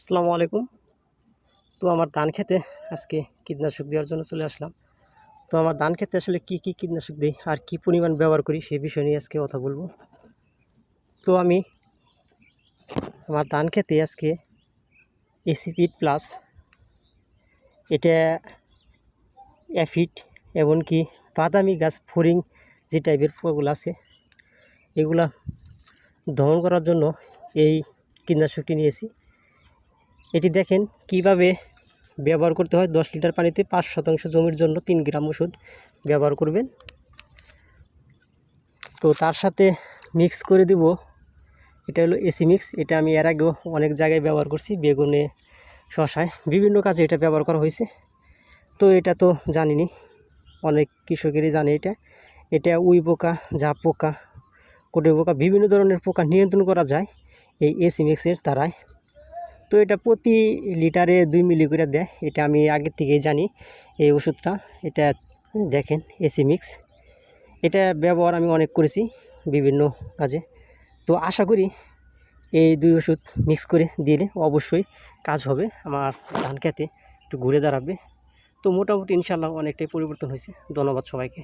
আসসালামু আলাইকুম। তো আমার ধান খেতে আজকে কীটনাশক দেওয়ার জন্য চলে আসলাম। তো আমার ধান খেতে আসলে কি কি কীটনাশক দিই আর কি পরিমাণ ব্যবহার করি সেই বিষয় নিয়ে আজকে কথা বলব। তো আমি আমার ধান খেতে আজকে এসিপিড প্লাস এটা অ্যাফিড এমনকি বাদামি গাছ ফরিং যে টাইপের পোকাগুলো আছে, এগুলা দমন করার জন্য এই কীটনাশকটি নিয়েছি। এটি দেখেন কীভাবে ব্যবহার করতে হয়। দশ লিটার পানিতে পাঁচ শতাংশ জমির জন্য তিন গ্রাম ওষুধ ব্যবহার করবেন। তো তার সাথে মিক্স করে দিব। এটা হলো এসি মিক্স এটা আমি এর আগেও অনেক জায়গায় ব্যবহার করছি, বেগুনে, শশায়। বিভিন্ন কাজে এটা ব্যবহার করা হয়েছে। তো এটা তো জানিনি, অনেক কৃষকেরই জানে এটা। এটা উই পোকা জাপ পোকা কোটে পোকা, বিভিন্ন ধরনের পোকা নিয়ন্ত্রণ করা যায়। এই এসি মিক্সের দ্বারায় তো এটা প্রতি লিটারে দুই মিলি করে দেয়। এটা আমি আগের থেকেই জানি এই ওষুধটা। এটা দেখেন, এসি মিক্স। এটা ব্যবহার আমি অনেক করেছি বিভিন্ন কাজে। তো আশা করি এই দুই ওষুধ মিক্স করে দিলে অবশ্যই কাজ হবে। আমার ধান খেতে একটু ঘুরে দাঁড়াবে। তো মোটামুটি ইনশাল্লাহ অনেকটাই পরিবর্তন হয়েছে। ধন্যবাদ সবাইকে।